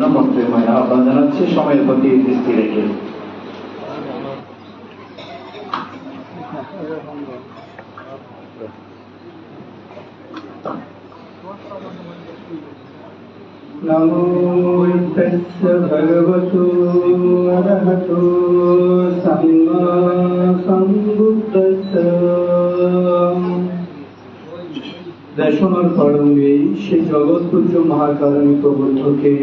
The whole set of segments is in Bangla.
জন্য মন্ত্রীময় আহ্বান জানাচ্ছি সময়ের প্রতি দৃষ্টি রেখে नमो तस्य भगवतो अरहतो सम्मा सम्बुद्धस्य দেশনার তরঙ্গে সেই জগৎপুত্র মহাকারণী প্রবন্ধকে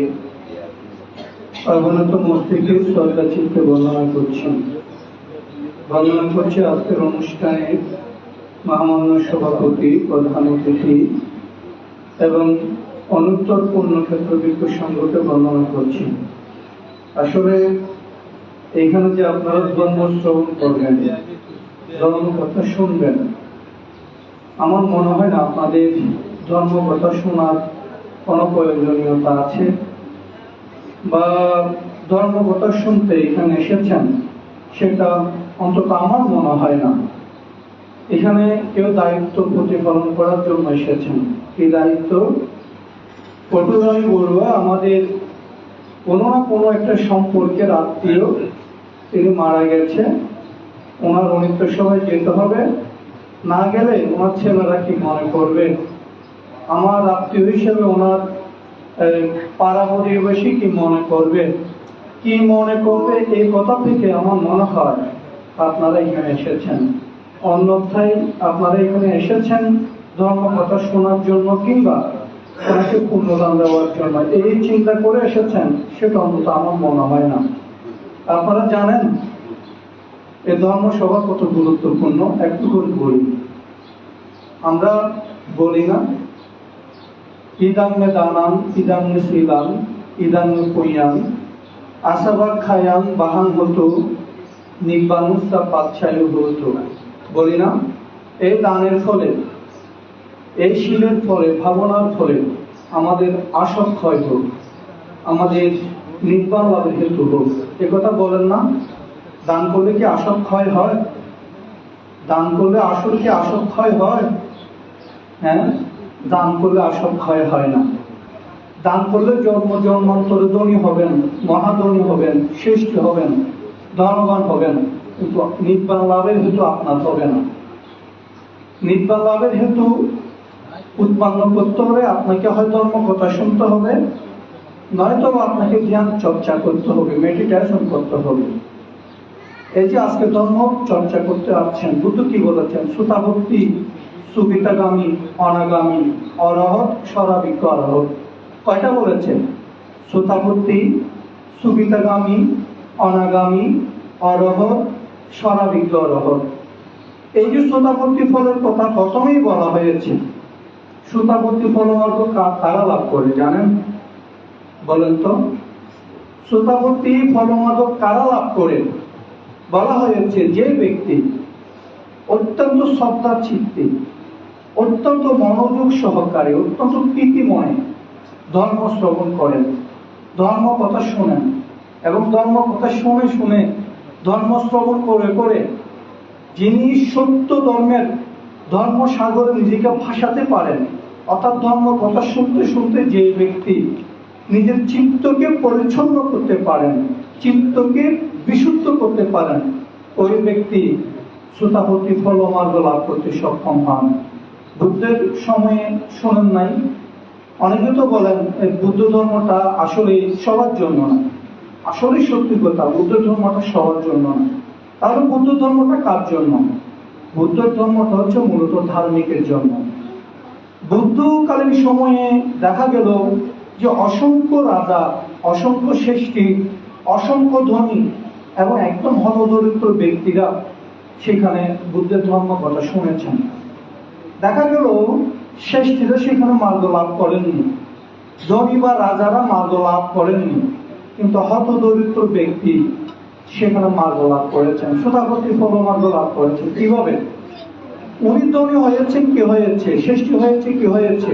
অবনত মস্তিকে শ্রদ্ধা চিত্তে বর্ণনা করছি। বর্ণনা করছে আজকের অনুষ্ঠানে মহামান্য সভাপতি, প্রধান অতিথি এবং অনুত্তর পূর্ণক্ষেত্র বিক্ষু সংঘকে বর্ণনা করছি। আসলে এইখানে যে আপনারা ধর্ম শ্রবণ করবেন, ধর্ম কথা শুনবেন, আমার মনে হয় না আপনাদের ধর্ম কথা শোনার কোনো প্রয়োজনীয়তা আছে। বা ধর্ম কথা শুনতে এখানে এসেছেন, সেটা অন্তত আমার মনে হয় না। এখানে কেউ দায়িত্ব প্রতিপালন করার জন্য এসেছেন। এই দায়িত্ব? প্রথমে আমি আমাদের কোনো না কোনো একটা সম্পর্কের আত্মীয় তিনি মারা গেছে, ওনার অনিত্য সভায় যেতে হবে। না গেলে ওনার ছেলেরা কি মনে করবে? আমার আত্মীয় হিসেবে ওনার পাড়া প্রতিবেশী কি মনে করবে? কি মনে করবে? এই কথা থেকে আমার মনে হয় আপনারা এখানে এসেছেন। অন্যথায় আপনারা এখানে এসেছেন ধর্ম কথা শোনার জন্য কিংবা ওনাকে পুণ্যদান দেওয়ার জন্য। এই চিন্তা করে এসেছেন, সেটা অন্তত আমার মনে হয় না। আপনারা জানেন, এ ধর্ম সভা কত গুরুত্বপূর্ণ? একটু করে বলি। আমরা বলি না ইদাঙ্গে দানান ইদাঙ্গে শিলান ইদাঙ্গে পইয়ান আশাবাদ খায়ান বাহান হতো নিব্বানুসা পাচ্ছায় হতো। বলি না, এই দানের ফলে, এই শিলের ফলে, ভাবনার ফলে আমাদের আসক ক্ষয় হোক আমাদের নির্বাণ লাভের হেতু হোক। এ কথা বলেন না, দান করলে কি আসক ক্ষয় হয়? দান করলে আসল কি আসক ক্ষয় হয়? হ্যাঁ? দান করলে আসক ক্ষয় হয় না। দান করলে জন্ম, জন্মান্তরে ধনী হবেন, মহাধনী হবেন শ্রেষ্ঠ হবেন, ধনবান হবেন, কিন্তু নির্বাণ লাভের হেতু আপনার হবে না। নির্বাণ লাভের হেতু উৎপন্ন করতে হবে, আপনাকে হয় ধর্ম কথা শুনতে হবে, নয়তো আপনাকে জ্ঞান চর্চা করতে হবে মেডিটেশন করতে হবে। এই যে আজকে ধর্ম চর্চা করতে আসছেন, বুদ্ধ কি বলেছেন? সুতাভক্তি সুবিতাগামী অনাগামী অরহ সরাবিজ্ঞ অরহত। কয়টা বলেছেন? সুতাভক্তি সুবিতাগামী অনাগামী অরহ সরাবিজ্ঞ অরহত। এই যে শ্রোতাপত্তি ফলের কথা প্রথমেই বলা হয়েছে, শ্রোতাপত্তি ফলমার্গ কা- কারা লাভ করে জানেন? বলেন তো। শ্রোতাপত্তি ফলমার্গ কারা লাভ করে? বলা হয়েছে যে ব্যক্তি অত্যন্ত শ্রদ্ধা চিত্তে অত্যন্ত মনোযোগ সহকারে, অত্যন্ত প্রীতিময় ধর্ম শ্রবণ করেন। ধর্ম কথা শোনেন এবং ধর্ম কথা শুনে শুনে ধর্ম শ্রবণ করে করে যিনি সত্য ধর্মের ধর্ম সাগরে নিজেকে ভাসাতে পারেন, অর্থাৎ ধর্ম কথা শুনতে শুনতে যে ব্যক্তি নিজের চিত্তকে পরিচ্ছন্ন করতে পারেন, চিত্তকে বিশুদ্ধ করতে পারেন, ওই ব্যক্তি শ্রোতাপতি ফলমার্গ লাভ করতে সক্ষম হন। বুদ্ধের সময়ে শোনেন নাই। অনেকে তো বলেন বুদ্ধ ধর্মটা আসলে সবার জন্য না। আসলে সত্যি কথা, বুদ্ধ ধর্মটা সবার জন্য না। তাহলে বুদ্ধ ধর্মটা কার জন্য? বুদ্ধ ধর্মটা হচ্ছে মূলত ধার্মিকের জন্য। বুদ্ধকালীন সময়ে দেখা গেল যে অসংখ্য রাজা, অসংখ্য শ্রেষ্ঠী অসংখ্য ধনী এবং একদম হতদরিদ্র ব্যক্তিরা সেখানে বুদ্ধের ধর্ম কথা শুনেছেন। দেখা গেল শ্রেষ্ঠীরা সেখানে মার্গ লাভ করেননি। ধনী বা রাজারা মার্গ লাভ করেননি, কিন্তু হতদরিদ্র ব্যক্তি সেখানে মার্গ লাভ করেছেন। সুতাপতি মার্গ লাভ করেছেন। কীভাবে? উনি ধনী হয়েছেন, কি হয়েছে? সৃষ্টি হয়েছে, কি হয়েছে?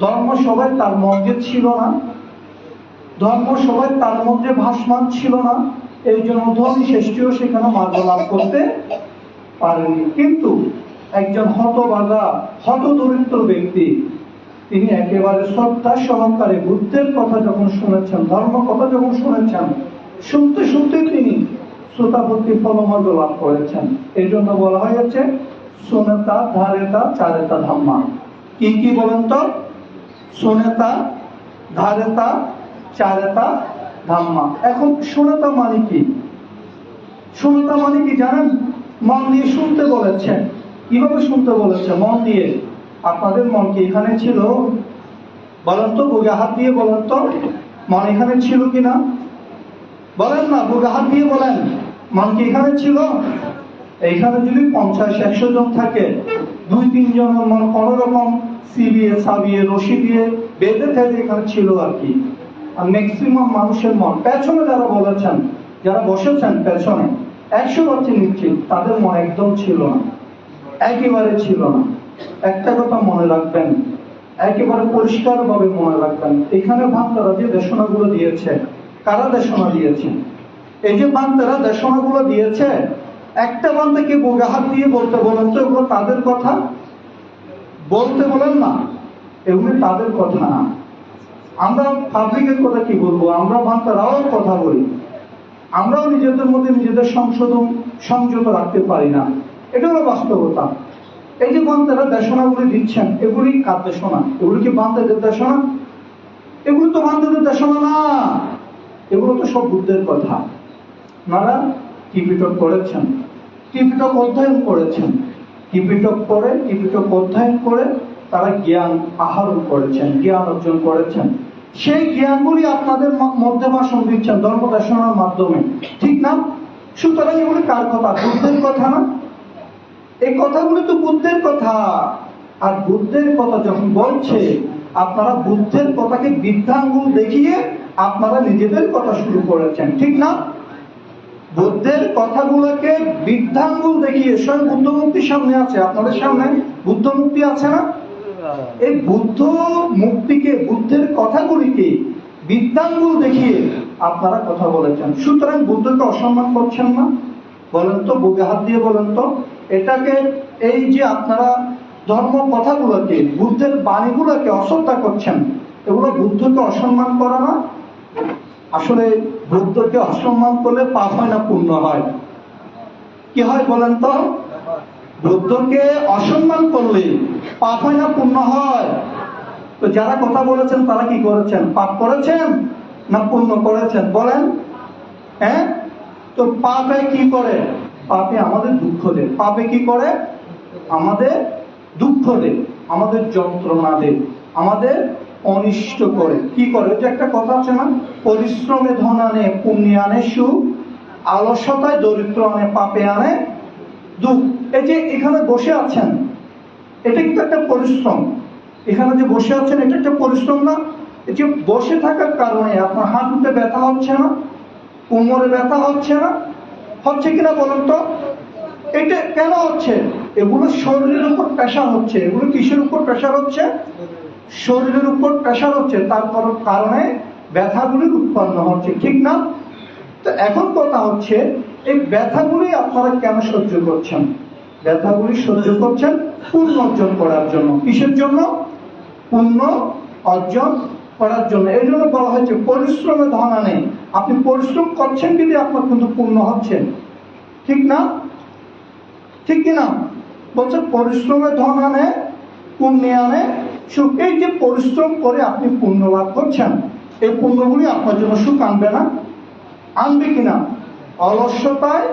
ধর্ম সবাই তার মধ্যে ছিল না। ধর্ম সবাই তার মধ্যে ভাসমান ছিল না। এই জন্য ধনী শ্রেষ্ঠীও সেখানে মার্গ লাভ করতে পারেনি। কিন্তু একজন হতবাগা হত দরিদ্র ব্যক্তি। তিনি একেবারে শ্রদ্ধা সহকারে বুদ্ধের কথা যখন শুনেছেন, ধর্ম কথা যখন শুনেছেন, শুনতে শুনতে তিনি শ্রোতাভক্তি ফলমর্দ লাভ করেছেন। এই জন্য বলা হয়েছে, সোনেতা, ধারেতা, চারেতা, ধাম্মা। কি কি বলেন তো? সোনেতা, ধারেতা, চারেতা, ধাম্মা। এখন সোনেতা মানে কি? শুনতা মানে কি জানেন? মন দিয়ে শুনতে বলেছেন। কীভাবে শুনতে বলেছে? মন দিয়ে। আপনাদের মন কি এখানে ছিল? বলেন তো, বুকে হাত দিয়ে বলেন তো। মন এখানে ছিল কিনা? বলেন না, বুকে হাত দিয়ে বলেন। মন কি এখানে ছিল? এইখানে যদি পঞ্চাশ, একশো জন থাকে, দুই, তিন জনের মন কোনো রকম সিবিয়ে, সাবিয়ে, রশি দিয়ে বেঁধে থাকে এখানে ছিল আর কি। আর ম্যাক্সিমাম মানুষের মন। পেছনে যারা বলেছেন, যারা বসেছেন, পেছনে, একশো পার্সেন্ট নিশ্চিত, তাদের মন একদম ছিল না। একেবারে ছিল না। একটা কথা মনে রাখবেন, একেবারে পরিষ্কার ভাবে মনে রাখবেন, এখানে ভান্তারা যে দেশনাগুলো দিয়েছে, কারা দেশনা দিয়েছে? এই যে বান্তারা দেশনাগুলো দিয়েছে, একটা বান্তাকে বুকে হাত দিয়ে বলতে বলেন তো এগুলো তাদের কথা? বলতে বলেন না, এগুলি তাদের কথা না। আমরা পাবলিকের কথা কি বলব? আমরা বান্তারাও কথা বলি। আমরাও নিজেদের মধ্যে নিজেদের সংশোধন, সংযত রাখতে পারি না। এটা হলো বাস্তবতা। এই যে বান্তারা দেশনাগুলি দিচ্ছেন, এগুলি কার দেশনা? এগুলি কি বান্তাদের দেশনা? এগুলো তো বান্তাদের দেশনা না। এগুলো তো সব বুদ্ধের কথা। ওনারা টিপিটক করেছেন টিপিটক অধ্যয়ন করেছেন। টিপিটক করে টিপিটক অধ্যয়ন করে তারা জ্ঞান আহরণ করেছেন, জ্ঞান অর্জন করেছেন। সেই জ্ঞানগুলি আপনাদের মধ্যে ভাষণ দিচ্ছেন ধর্মদর্শনের মাধ্যমে। ঠিক না? সুতরাং এগুলি কার কথা? বুদ্ধের কথা না? এই কথাগুলি তো বুদ্ধের কথা। আর বুদ্ধের কথা যখন বলছে, আপনারা বুদ্ধের কথাকে বৃদ্ধাঙ্গুল দেখিয়ে আপনারা নিজেদের কথা শুরু করেছেন, ঠিক না? বুদ্ধের কথাগুলোকে বৃদ্ধাঙ্গুল দেখিয়ে স্বয়ং বুদ্ধ মুক্তির সামনে আছে, আপনাদের সামনে বুদ্ধ মুক্তি আছে না? এই বুদ্ধ মুক্তিকে বুদ্ধের কথাগুলিকে বৃদ্ধাঙ্গুল দেখিয়ে আপনারা কথা বলেছেন। সুতরাং বুদ্ধকে অসম্মান করছেন না। বলেন তো, বুকে হাত দিয়ে বলেন তো। এটাকে এই যে আপনারা ধর্ম কথাগুলোকে, বুদ্ধের বাণীগুলোকে অশ্রদ্ধা করছেন, এগুলো বুদ্ধকে অসম্মান করা না? আসলে বুদ্ধকে অসম্মান করলে পাপ হয় না পূর্ণ হয়। কি হয় বলেন তো? বুদ্ধকে অসম্মান করলে পাপ হয় না পূর্ণ হয়। তো যারা কথা বলেছেন, তারা কি করেছেন? পাপ করেছেন না পূর্ণ করেছেন? বলেন। হ্যাঁ? তো পাপে কি করে? পাপে আমাদের দুঃখ দেয় পাপে কি করে? আমাদের দুঃখ দেয় আমাদের যন্ত্রণা দেয় আমাদের অনিষ্ট করে। কি করে? ওই যে একটা কথা আছে না, পরিশ্রমে ধন আনে, পুণ্যে আনে, সুখ। আলসতায় দরিদ্র আনে, পাপে আনে, দুঃখ। এই যে এখানে বসে আছেন, এটা কিন্তু একটা পরিশ্রম। এখানে যে বসে আছেন, এটা একটা পরিশ্রম না। এই যে বসে থাকার কারণে আপনার হাঁটুতে ব্যথা হচ্ছে না, কোমরে ব্যথা হচ্ছে না হচ্ছে কিনা বলুন তো? এটা কেন হচ্ছে? এগুলো শরীরের উপর প্রেশার হচ্ছে। এগুলো কিসের উপর প্রেশার হচ্ছে? শরীরের উপর প্রেশার হচ্ছে। তার কারণ- ব্যথাগুলি উৎপন্ন হচ্ছে। ঠিক না? তো এখন কথা হচ্ছে, এই ব্যথাগুলি আপনারা কেন সহ্য করছেন? ব্যথাগুলি সহ্য করছেন পুণ্য অর্জন করার জন্য। কিসের জন্য? পূর্ণ অর্জন করার জন্য। এই জন্য বলা হয়েছে, পরিশ্রমে ধন আনে আপনি পরিশ্রম করছেন কিন্তু আপনার কিন্তু পুণ্য হচ্ছে ঠিক না? ঠিক কিনা বলছে, পরিশ্রমে ধন আনে পুণ্যে আনে। সুখ, এই যে পরিশ্রম করে আপনি পুণ্য লাভ করছেন, এই পুণ্যগুলি আপনার জন্য সুখ আনবে না? আনবে কিনা অলস্যতায়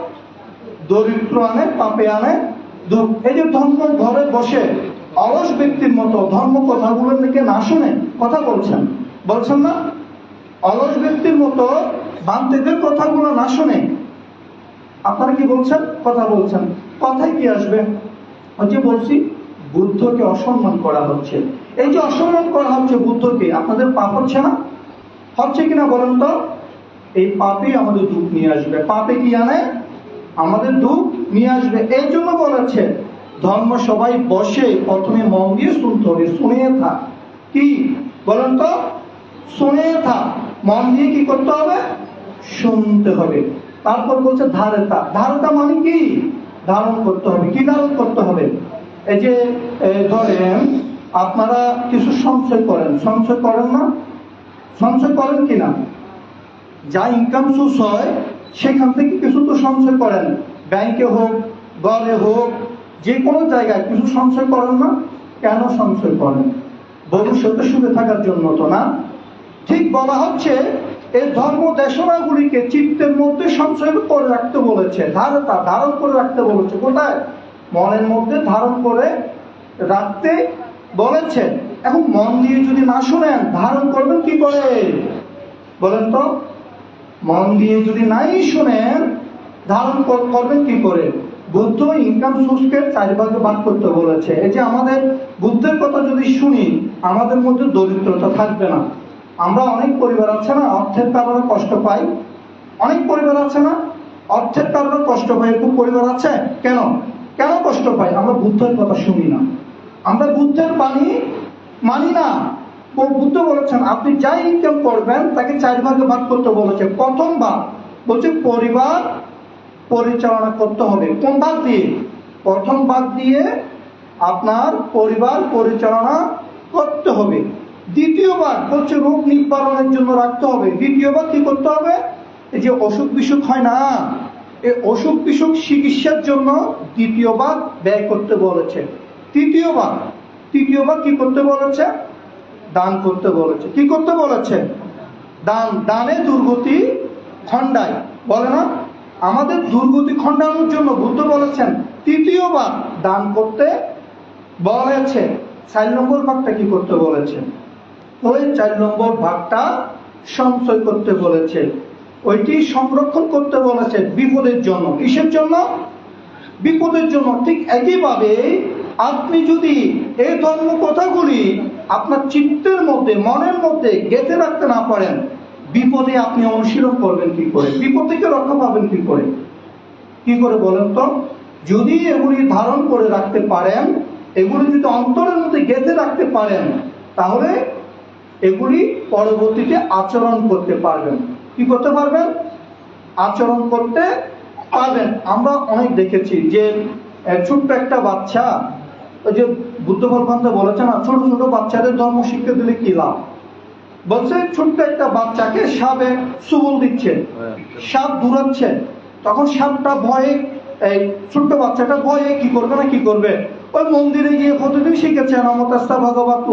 দরিদ্র আনে, পাপে আনে এই যে ধর্ম ঘরে বসে অলস ব্যক্তির মতো ধর্ম কথাগুলো নাকি না শুনে কথা বলছেন। বলছেন না? অলস ব্যক্তির মতো বান্তেদের কথাগুলো না শুনে আপনারা কি বলছেন? কথা বলছেন। কথায় কি আসবে? যে বলছি, বুদ্ধকে অসম্মান করা হচ্ছে। এই যে অসম্মান করা হচ্ছে বুদ্ধকে, আপনাদের পাপ হচ্ছে না? হচ্ছে কিনা বলেন তো? এই পাপই আমাদের দুঃখ নিয়ে আসবে। পাপে কি আনে আমাদের দুঃখ নিয়ে আসবে। এই জন্য বলেছে ধর্ম সবাই বসে প্রথমে মন দিয়ে শুনতে হবে, শুনে থাক। কি? বলেন তো। শুনে থাক। মন দিয়ে কি করতে হবে? শুনতে হবে। তারপর বলছে ধারেতা ধারেতা মানে কি? ধারণ করতে হবে। কি ধারণ করতে হবে? এই যে ধরেন আপনারা কিছু সঞ্চয় করেন। সঞ্চয় করেন না? সঞ্চয় করেন কিনা? যা ইনকাম সোর্স হয়, সেখান থেকে কিছু তো সঞ্চয় করেন। ব্যাংকে হোক, ঘরে হোক যে কোনো জায়গায় কিছু সঞ্চয় করেন না, কেন সঞ্চয় করেন? ভবিষ্যতে সুখে থাকার জন্য তো না। ঠিক বলা হচ্ছে, এই ধর্ম দেশনাগুলিকে চিত্তের মধ্যে সঞ্চয় করে রাখতে বলেছে ধারতা ধারণ করে রাখতে বলেছে। কোথায়? মনের মধ্যে ধারণ করে রাখতে বলেছে। এখন মন দিয়ে যদি না শুনেন, ধারণ করবেন কি করে? বলেন তো, মন দিয়ে যদি নাই শুনেন, ধারণ কর- করবেন কি করে? বুদ্ধ ইনকাম সোর্সকে চার ভাগে ভাগ করতে বলেছে। এই যে আমাদের বুদ্ধের কথা যদি শুনি, আমাদের মধ্যে দরিদ্রতা থাকবে না। আমরা অনেক পরিবার আছে না, অর্থের কারণে কষ্ট পাই। অনেক পরিবার আছে না, অর্থের কারণে কষ্ট পাই। এরকম পরিবার আছে? কেন? কেন কষ্ট পাই? আমরা বুদ্ধের কথা শুনি না। আমরা বুদ্ধের বাণী মানি না। বুদ্ধ বলেছেন, আপনি যাই ইনকাম করবেন, তাকে চার ভাগে ভাগ করতে বলেছে। প্রথম ভাগ বলছে পরিবার পরিচালনা করতে হবে। কোন ভাগ দিয়ে? প্রথম ভাগ দিয়ে আপনার পরিবার পরিচালনা করতে হবে। দ্বিতীয় ভাগ হচ্ছে রোগ নিবারণের জন্য রাখতে হবে। দ্বিতীয় ভাগ কি করতে হবে? এই যে অসুখ বিসুখ হয় না, এই অসুখ বিসুখ চিকিৎসার জন্য দ্বিতীয় ভাগ ব্যয় করতে বলেছে। তৃতীয় ভাগ তৃতীয় ভাগ কি করতে বলেছে? দান করতে বলেছে। কি করতে বলেছে? দান দানে দুর্গতি খণ্ডায়। বলে না? আমাদের দুর্গতি খণ্ডানোর জন্য বুদ্ধ বলেছেন, তৃতীয়বার দান করতে বলেছে চার নম্বর ভাগটা কি করতে বলেছে? ওই চার নম্বর ভাগটা সঞ্চয় করতে বলেছে। ওইটি সংরক্ষণ করতে বলেছে বিপদের জন্য। কিসের জন্য? বিপদের জন্য। ঠিক একইভাবে আপনি যদি এই ধর্ম কথাগুলি আপনার চিত্তের মধ্যে, মনের মধ্যে গেঁথে রাখতে না পারেন বিপদে আপনি অনুশীলন করবেন কি করে? বিপদ থেকে রক্ষা পাবেন কি করে? কি করে বলেন তো? যদি এগুলি ধারণ করে রাখতে পারেন, এগুলি যদি অন্তরের মধ্যে গেঁথে রাখতে পারেন, তাহলে এগুলি পরবর্তীতে আচরণ করতে পারবেন। কি করতে পারবেন? আচরণ করতে পারবেন। আমরা অনেক দেখেছি যে ছোট্ট একটা বাচ্চা, ওই যে বুদ্ধ ভগবান তো বলেছে না, ছোট ছোট বাচ্চাদের ধর্ম শিক্ষা দিলে কি লাভ? বলছে ছোট্ট একটা বাচ্চাকে সাপে সুবল দিচ্ছে সাপ দূরাচ্ছে তখন সাপটা ভয়ে এই ছোট্ট বাচ্চাটা ভয়ে কি করবে না কি করবে? ওই মন্দিরে গিয়ে প্রতিদিন শিখেছে নমতাস্তা ভগবত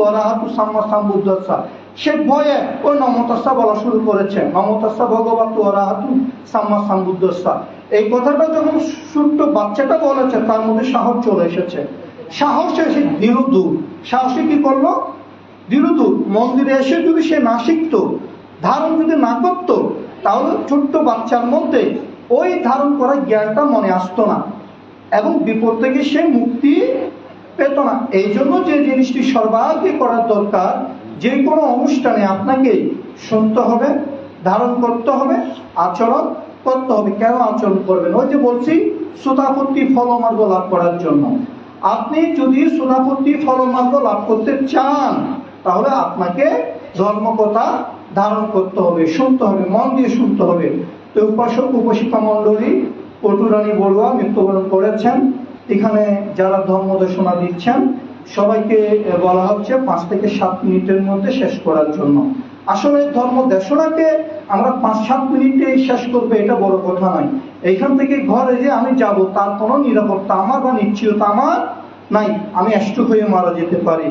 সাম্মা সাম্বুদ্ধা সে ভয়ে ওই নমতাস্তা বলা শুরু করেছে নমতাস্তা ভগবত অরাহাতু সাম্মা সাম্বুদ্ধা এই কথাটা যখন ছোট্ট বাচ্চাটা বলেছে তার মধ্যে সাহস চলে এসেছে। সাহসে এসে দূর সাহসে কি করল? বিরুদ্ধ মন্দিরে এসে যদি সে না শিখতো, ধারণ যদি না করতো, তাহলে ছোট্ট বাচ্চার মধ্যে ওই ধারণ করা জ্ঞানটা মনে আসতো না এবং বিপদ থেকে সে মুক্তি পেত না। এই জন্য যে জিনিসটি সর্বাগ্রে করার দরকার, যে কোনো অনুষ্ঠানে আপনাকে শুনতে হবে, ধারণ করতে হবে, আচরণ করতে হবে। কেন আচরণ করবেন? ওই যে বলছি শ্রোতাপত্তি ফলমার্গ লাভ করার জন্য। আপনি যদি শ্রোতাপত্তি ফলমার্গ লাভ করতে চান তাহলে আপনাকে ধর্মকথা ধারণ করতে হবে, শুনতে হবে, মন দিয়ে শুনতে হবে। তো উপাসক উপাসিকা মণ্ডলী পটুরানী বড়ুয়া মৃত্যুবরণ করেছেন। এখানে যারা ধর্ম দিচ্ছেন, সবাইকে বলা হচ্ছে পাঁচ থেকে সাত মিনিটের মধ্যে শেষ করার জন্য। আসলে ধর্ম দেশনাকে আমরা পাঁচ সাত মিনিটে শেষ করবে, এটা বড় কথা নয়। এইখান থেকে ঘরে যে আমি যাব, তার কোনো নিরাপত্তা আমার বা নিশ্চয়তা আমার নাই। আমি অ্যাস্ট্রোক হয়ে মারা যেতে পারি।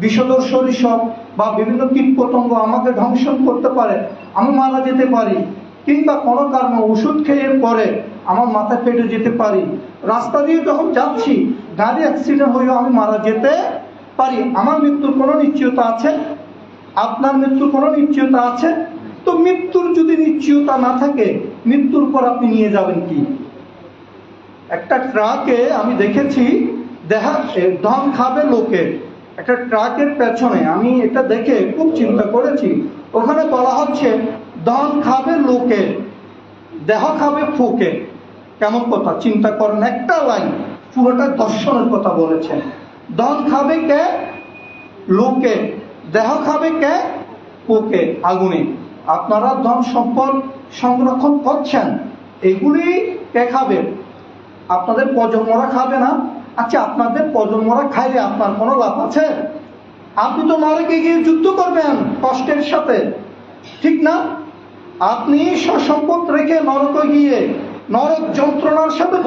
বিষধর সরিষপ বা বিভিন্ন কীট পতঙ্গ আমাকে ধ্বংসন করতে পারে, আমি মারা যেতে পারি, কিংবা কোনো কারণে ওষুধ খেয়ে পরে আমার মাথা পেটে যেতে পারি। রাস্তা দিয়ে যখন যাচ্ছি, গাড়ি অ্যাক্সিডেন্ট হয়েও আমি মারা যেতে পারি। আমার মৃত্যুর কোনো নিশ্চয়তা আছে? আপনার মৃত্যুর কোনো নিশ্চয়তা আছে? তো মৃত্যুর যদি নিশ্চয়তা না থাকে, মৃত্যুর পর আপনি নিয়ে যাবেন কি? একটা ট্রাকে আমি দেখেছি দেখা ধন খাবে লোকে। একটা ট্রাকের পেছনে আমি এটা দেখে খুব চিন্তা করেছি। ওখানে বলা হচ্ছে ধন খাবে লোকে, দেহ খাবে ফুকে। কেমন কথা? চিন্তা করেন, একটা লাইন পুরোটা দর্শনের কথা বলেছে ধন খাবে কে? লোকে। দেহ খাবে কে? পোকে আগুনে। আপনারা ধন সম্পদ সংরক্ষণ করছেন। এগুলি কে খাবে? আপনাদের প্রজন্মরা খাবে না? আচ্ছা আপনাদের প্রজন্মরা খাইলে আপনার কোনো লাভ আছে? আপনি তো নরকে গিয়ে যুদ্ধ করবেন কষ্টের সাথে। ঠিক না? আপনি সসম্পদ রেখে নরকে গিয়ে নরক যন্ত্রণার সাথে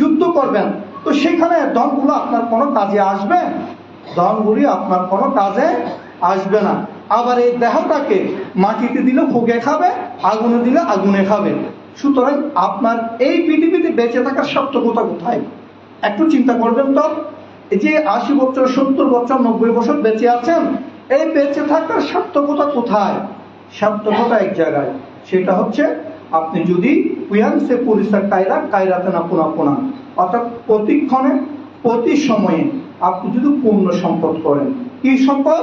যুদ্ধ করবেন। তো সেখানে ধনগুলো আপনার কোনো কাজে আসবে? ধনগুলি আপনার কোনো কাজে আসবে না। আবার এই দেহটাকে মাটিতে দিলে ফুগে খাবে, আগুনে দিলে আগুনে খাবে। সুতরাং আপনার এই পৃথিবীতে বেঁচে থাকার সার্থকতা কোথায়? একটু চিন্তা করবেন তো, এই যে আশি বছর, সত্তর বছর, নব্বই বছর বেঁচে আছেন, এই বেঁচে থাকার সার্থকতা কোথায়? সার্থকতা এক জায়গায়, সেটা হচ্ছে আপনি যদি উয়ানসে পরিষ্কার কায়রা কায়রাতে না পোনা পোনা অর্থাৎ প্রতিক্ষণে, প্রতি সময়ে আপনি যদি পূর্ণ সম্পদ করেন, কি সম্পদ?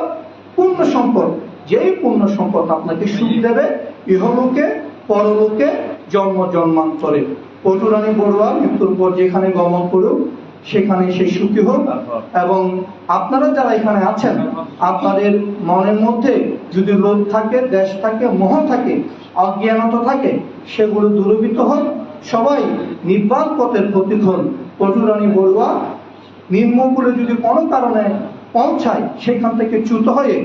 পূর্ণ সম্পদ, যেই পূর্ণ সম্পদ আপনাকে সুখ দেবে, ইহলোকে, পরলোকে, জন্ম জন্মান্তরে। পটুরানী বড়ুয়া মৃত্যুর পর যেখানে গমন করুক সেখানে সে সুখী হোক। এবং আপনারা যারা এখানে আছেন আপনাদের মনের মধ্যে যদি লোভ থাকে দেশ থাকে মোহ থাকে অজ্ঞানতা থাকে সেগুলো দূরীভূত হোক। সবাই নির্বাণ পথের প্রতীক হন পটুরানী বড়ুয়া। নিম্নকুলে যদি কোনো কারণে পৌঁছায় সেখান থেকে চ্যুত হয়ে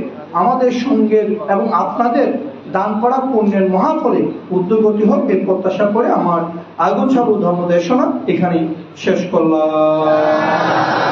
আমাদের সঙ্গের এবং আপনাদের দান করা পুণ্যের মহাফলে উদ্যোগতি হোক এর প্রত্যাশা করে আমার আগুন ছাড়ু ধর্ম দেশনা এখানেই শেষ করলাম।